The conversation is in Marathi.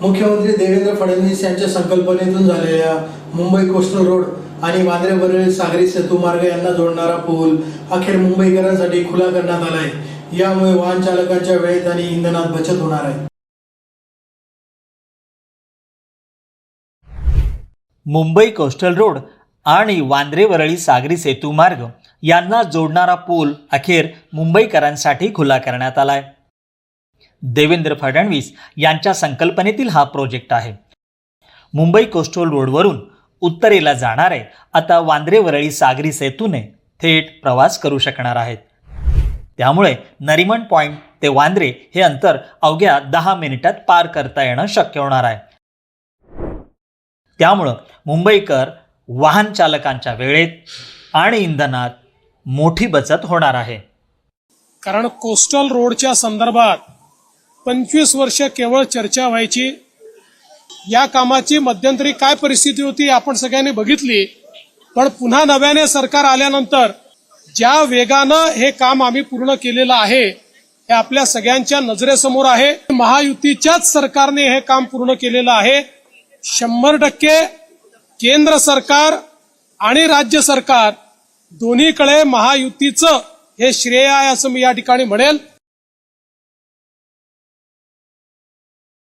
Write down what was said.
मुख्यमंत्री देवेंद्र फडणवीस यांच्या संकल्पनेतून झालेल्या मुंबई कोस्टल रोड आणि वांद्रेवरील सागरी सेतू मार्ग यांना जोडणारा पूल अखेर मुंबईकरांसाठी खुला करण्यात आला आहे यामुळे वाहन चालकांच्या वेळेत आणि इंधनात बचत होणार आहे. मुंबई कोस्टल रोड आणि वांद्रे वरळी सागरी सेतू मार्ग यांना जोडणारा पूल अखेर मुंबईकरांसाठी खुला करण्यात आलाय. देवेंद्र फडणवीस यांच्या संकल्पनेतील हा प्रोजेक्ट आहे. मुंबई कोस्टल रोडवरून उत्तरेला जाणारे आता वांद्रे वरळी सागरी सेतूने थेट प्रवास करू शकणार आहेत. त्यामुळे नरिमन पॉईंट ते वांद्रे हे अंतर अवघ्या दहा मिनिटात पार करता येणं शक्य होणार आहे. त्यामुळं मुंबईकर वाहन चालकांच्या वेळेत आणि इंधनात मोठी बचत होणार आहे. कारण कोस्टल रोडच्या संदर्भात पंचवीस वर्ष केवळ चर्चा व्हायची. या कामाची मध्यंतरी काय परिस्थिती होती आपण सगळ्यांनी बघितली. पण पुन्हा नव्याने सरकार आल्यानंतर ज्या वेगानं हे काम आम्ही पूर्ण केलेलं आहे हे आपल्या सगळ्यांच्या नजरेसमोर आहे. महायुतीच्याच सरकारने हे काम पूर्ण केलेलं आहे. शंभर टक्के केंद्र सरकार आणि राज्य सरकार दोन्हीकडे महायुतीचं हे श्रेय आहे असं मी या ठिकाणी म्हणेल.